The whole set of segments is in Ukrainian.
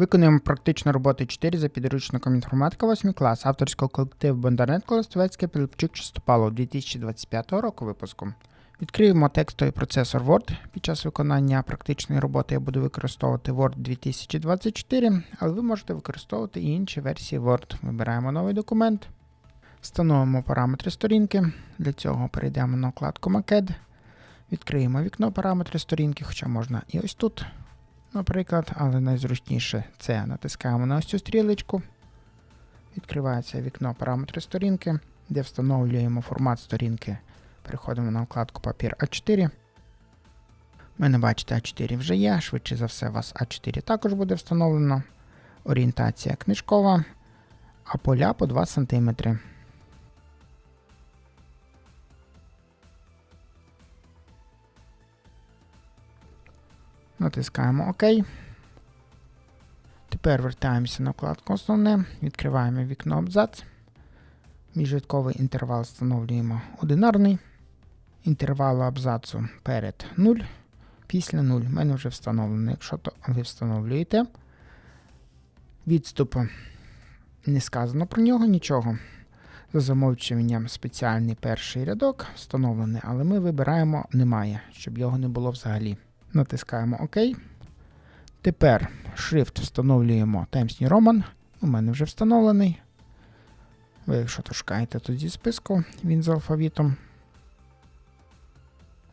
Виконуємо практичну роботу 4 за підручником інформатика 8 клас авторського колективу Бондаренко Колостовецьке Пилипчук Чистопало 2025 року випуску. Відкриємо текстовий процесор Word. Під час виконання практичної роботи я буду використовувати Word 2024, але ви можете використовувати і інші версії Word. Вибираємо новий документ, встановимо параметри сторінки. Для цього перейдемо на вкладку Макед. Відкриємо вікно параметри сторінки, хоча можна і ось тут наприклад, але найзручніше це натискаємо на ось цю стрілечку. Відкривається вікно параметри сторінки, де встановлюємо формат сторінки. Переходимо на вкладку Папір А4. У мене, бачите, А4 вже є, швидше за все, у вас А4 також буде встановлено. Орієнтація книжкова, а поля по 2 см. Натискаємо ОК. Тепер вертаємося на вкладку Основне, відкриваємо вікно абзац. Міжрядковий інтервал встановлюємо одинарний. Інтервал абзацу перед 0, після 0. У мене вже встановлено. Якщо то ви встановлюєте. Відступ не сказано про нього нічого. За замовчуванням спеціальний перший рядок встановлений, але ми вибираємо немає, щоб його не було взагалі. Натискаємо ОК. Тепер шрифт встановлюємо Times New Roman. У мене вже встановлений. Ви, якщо то шукаєте зі списку, він з алфавітом.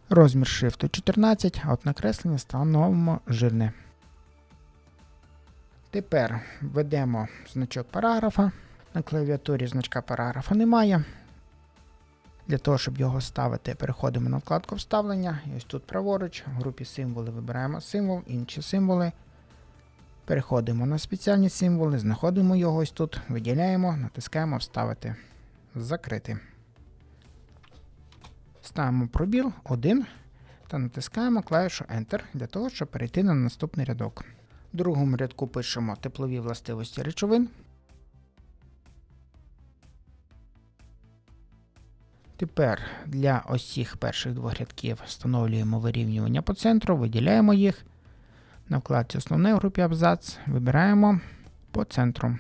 Розмір шрифту 14, а от накреслення встановимо жирне. Тепер введемо значок параграфа. На клавіатурі значка параграфа немає. Для того, щоб його ставити, переходимо на вкладку вставлення. І ось тут праворуч, в групі символи вибираємо символ, інші символи. Переходимо на спеціальні символи, знаходимо його ось тут, виділяємо, натискаємо Вставити. Закрити. Ставимо пробіл 1 та натискаємо клавішу Enter для того, щоб перейти на наступний рядок. В другому рядку пишемо теплові властивості речовин. Тепер для цих перших двох рядків встановлюємо вирівнювання по центру, виділяємо їх. На вкладці Основне в групі абзац вибираємо по центру.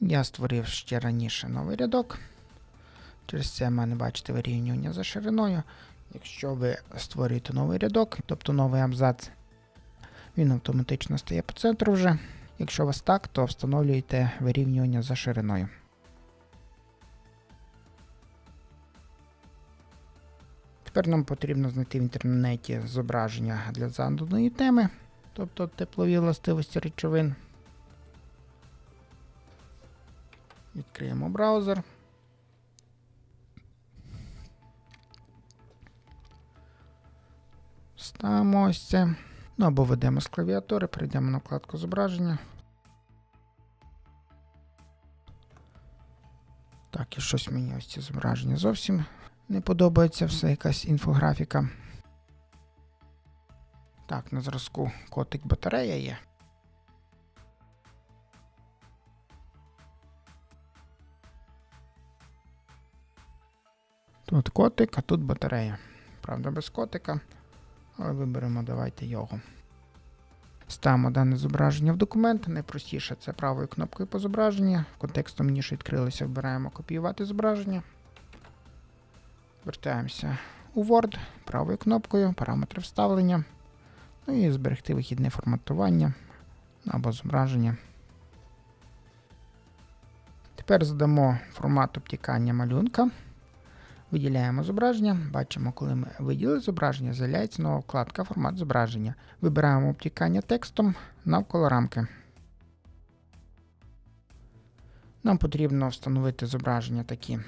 Я створив ще раніше новий рядок. Через це в мене бачите вирівнювання за шириною. Якщо ви створюєте новий рядок, тобто новий абзац, він автоматично стає по центру вже. Якщо у вас так, то встановлюєте вирівнювання за шириною. Тепер нам потрібно знайти в інтернеті зображення для заданої теми, тобто теплові властивості речовин. Відкриємо браузер. Ставимо ось це. Ну або ведемо з клавіатури, перейдемо на вкладку зображення. Так, і щось мені ось ці зображення зовсім не подобається все якась інфографіка. Так, на зразку котик батарея є. Тут котик, а тут батарея. Правда, без котика. Але виберемо давайте його. Ставимо дане зображення в документ. Найпростіше це правою кнопкою по зображенню. В контексту менюші відкрилося, вибираємо копіювати зображення. Вертаємося у Word правою кнопкою, параметри вставлення. Ну і зберегти вихідне форматування або зображення. Тепер задамо формат обтікання малюнка. Виділяємо зображення. Бачимо, коли ми виділили зображення, з'являється нова вкладка Формат зображення. Вибираємо обтікання текстом навколо рамки. Нам потрібно встановити зображення такі,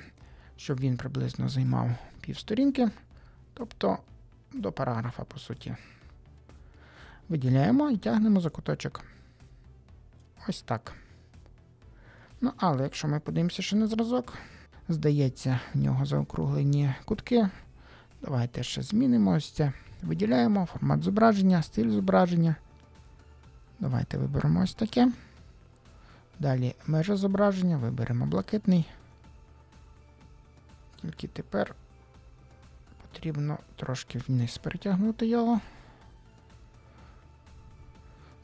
щоб він приблизно займав півсторінки, тобто до параграфа, по суті. Виділяємо і тягнемо за куточок. Ось так. Ну, але якщо ми подивимося ще на зразок, здається, в нього заокруглені кутки. Давайте ще змінимо ось це. Виділяємо формат зображення, стиль зображення. Давайте виберемо ось таке. Далі межа зображення, виберемо блакитний. Тільки тепер потрібно трошки вниз перетягнути його.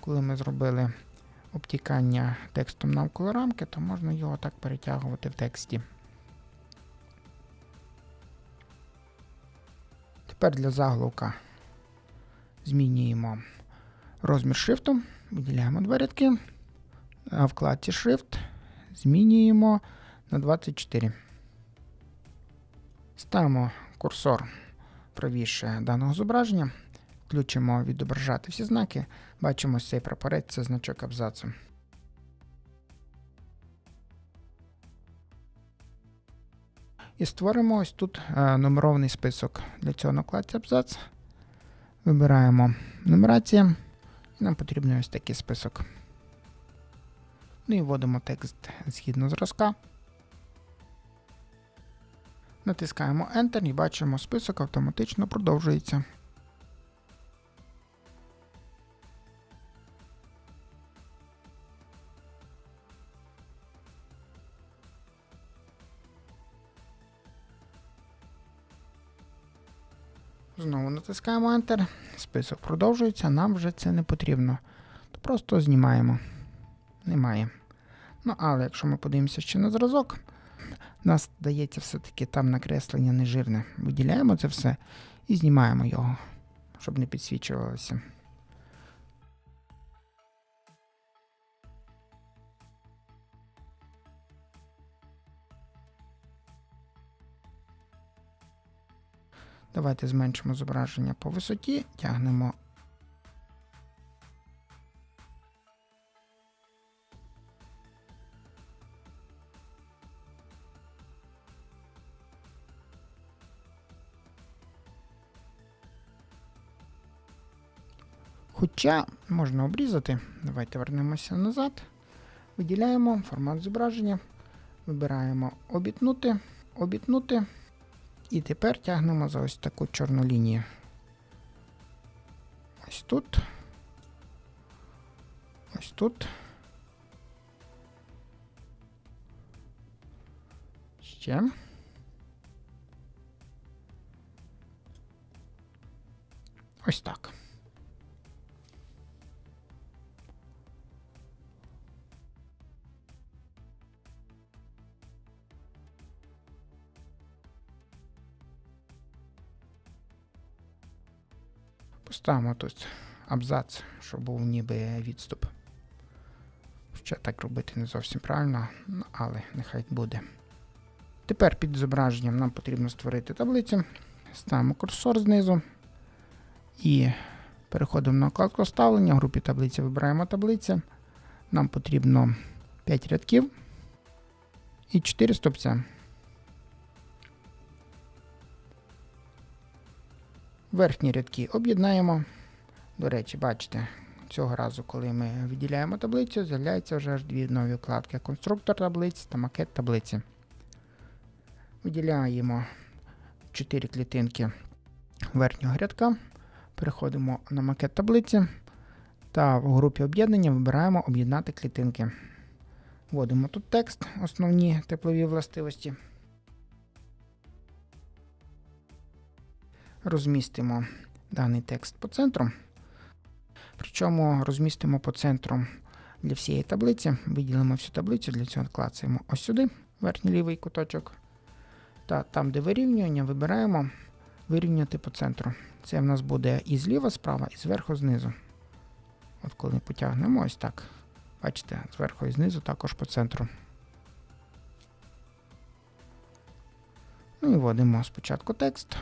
коли ми зробили обтікання текстом навколо рамки, то можна його так перетягувати в тексті. Тепер для заголовка змінюємо розмір шрифту, виділяємо два рядки. А вкладці Shift змінюємо на 24. Ставимо курсор правіше даного зображення, включимо відображати всі знаки. Бачимо цей прапорець, це значок абзацу. І створимо ось тут е, нумерований список. Для цього на вкладці абзац. Вибираємо нумерація. І нам потрібен ось такий список. Ну і вводимо текст згідно зразка. Натискаємо Enter і бачимо, список автоматично продовжується. Знову натискаємо Enter. Список продовжується, нам вже це не потрібно. Просто знімаємо. Немає. Ну, але якщо ми подивимося ще на зразок, нас дається все-таки там накреслення нежирне. Виділяємо це все і знімаємо його, щоб не підсвічувалося. Давайте зменшимо зображення по висоті, тягнемо Хоча можна обрізати. Давайте вернемося назад. Виділяємо формат зображення. Вибираємо обітнути, обітнути. І тепер тягнемо за ось таку чорну лінію. Ось тут. Ось тут. Ще. Ось так. Поставимо тут абзац, щоб був ніби відступ. Ще так робити не зовсім правильно, ну, але нехай буде. Тепер під зображенням нам потрібно створити таблицю. Ставимо курсор знизу і переходимо на вкладку ставлення. В групі таблиці вибираємо таблиця. Нам потрібно 5 рядків і 4 стопця. Верхні рядки об'єднаємо. До речі, бачите, цього разу, коли ми виділяємо таблицю, з'являються вже аж дві нові вкладки: конструктор таблиці та макет таблиці. Виділяємо 4 клітинки верхнього рядка. Переходимо на макет таблиці та в групі об'єднання вибираємо об'єднати клітинки. Вводимо тут текст, основні теплові властивості. Розмістимо даний текст по центру. Причому розмістимо по центру для всієї таблиці, виділимо всю таблицю, для цього клацаємо ось сюди, верхній лівий куточок. Та там, де вирівнювання, вибираємо вирівняти по центру. Це в нас буде і зліва справа, і зверху знизу. От коли потягнемо ось так. Бачите, зверху і знизу також по центру. Ну і вводимо спочатку текст.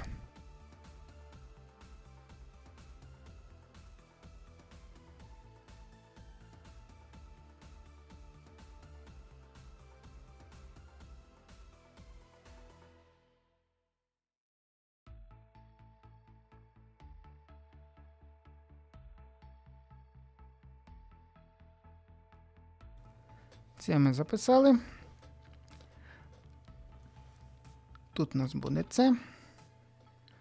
Це ми записали. Тут у нас буде це.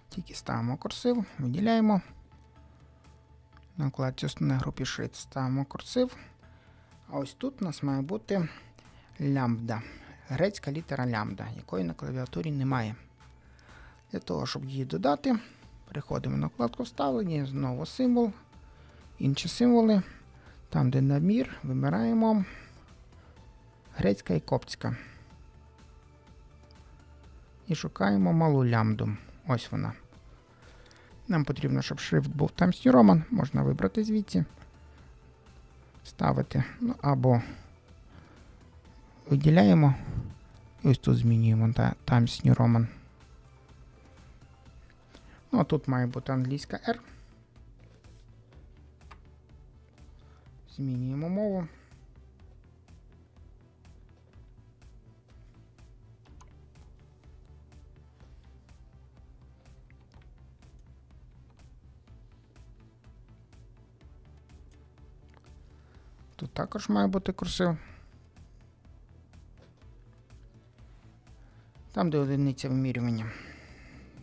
Тільки ставимо курсив, виділяємо. На вкладці основної групі Shift ставимо курсив. А ось тут у нас має бути лямбда. Грецька літера лямбда, якої на клавіатурі немає. Для того, щоб її додати, переходимо на вкладку вставлення, знову символ, інші символи. Там, де набір, вибираємо грецька і коптська. І шукаємо малу лямбду. Ось вона. Нам потрібно, щоб шрифт був Times New Roman. Можна вибрати звідси. Ставити. Ну, або виділяємо. І ось тут змінюємо Times New Roman. Ну, а тут має бути англійська R. Змінюємо мову. Тут також має бути курсив. Там, де одиниця вимірювання,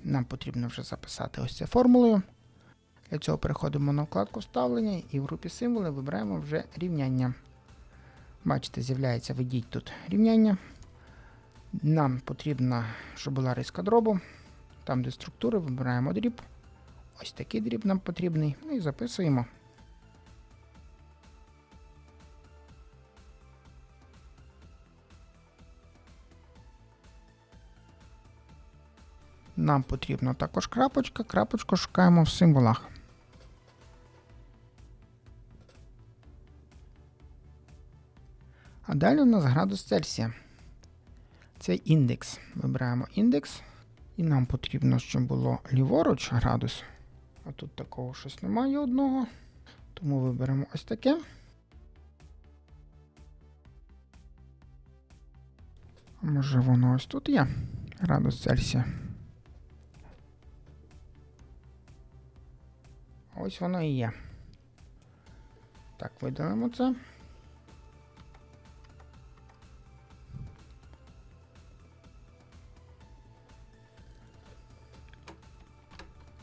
нам потрібно вже записати ось це формулою. Для цього переходимо на вкладку вставлення і в групі символи вибираємо вже рівняння. Бачите, з'являється введіть тут рівняння. Нам потрібно, щоб була риска дробу. Там, де структури, вибираємо дріб. Ось такий дріб нам потрібний. Ну і записуємо. Нам потрібна також крапочка. Крапочку шукаємо в символах. А далі у нас градус Цельсія. Це індекс. Вибираємо індекс. І нам потрібно, щоб було ліворуч градус. А тут такого щось немає одного. Тому виберемо ось таке. Може воно ось тут є. Градус Цельсія. Ось воно і є. Так, видалимо це.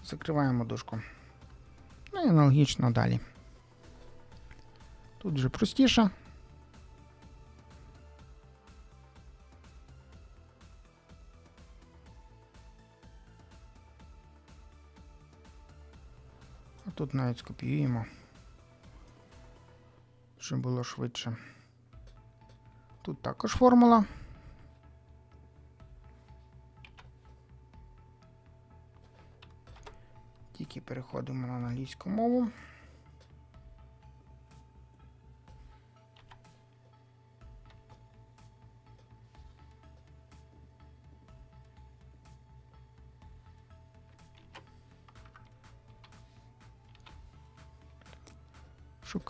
Закриваємо дужку. Ну і аналогічно далі. Тут вже простіше. Тут навіть скопіюємо, щоб було швидше. Тут також формула. Тільки переходимо на англійську мову.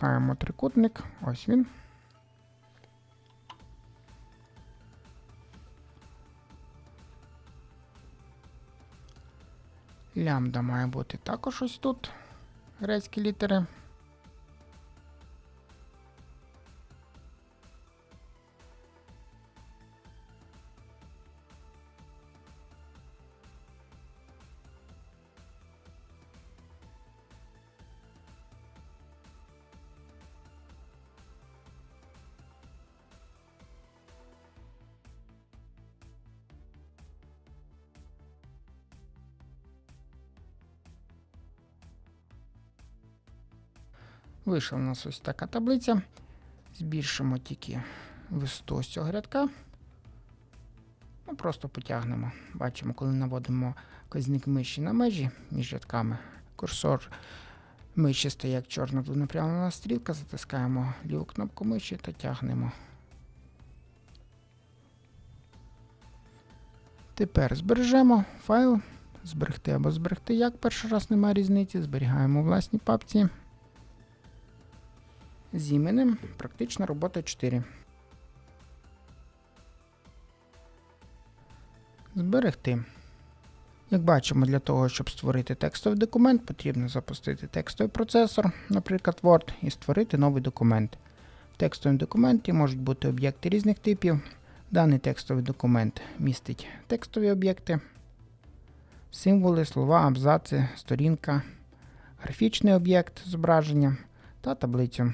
Шукаємо трикутник. Ось він. Лямбда має бути також ось тут. Грецькі літери. Вийшла у нас ось така таблиця. Збільшимо тільки висоту з цього рядка. Ну, Просто потягнемо. Бачимо, коли наводимо казник миші на межі між рядками, курсор миші стає як чорна двонапрямлена стрілка, затискаємо ліву кнопку миші та тягнемо. Тепер збережемо файл, зберегти або зберегти як перший раз немає різниці. Зберігаємо у власній папці з іменем практична робота 4. Зберегти. Як бачимо, для того, щоб створити текстовий документ, потрібно запустити текстовий процесор, наприклад, Word, і створити новий документ. В текстовому документі можуть бути об'єкти різних типів. Даний текстовий документ містить текстові об'єкти, символи, слова, абзаци, сторінка, графічний об'єкт зображення та таблицю.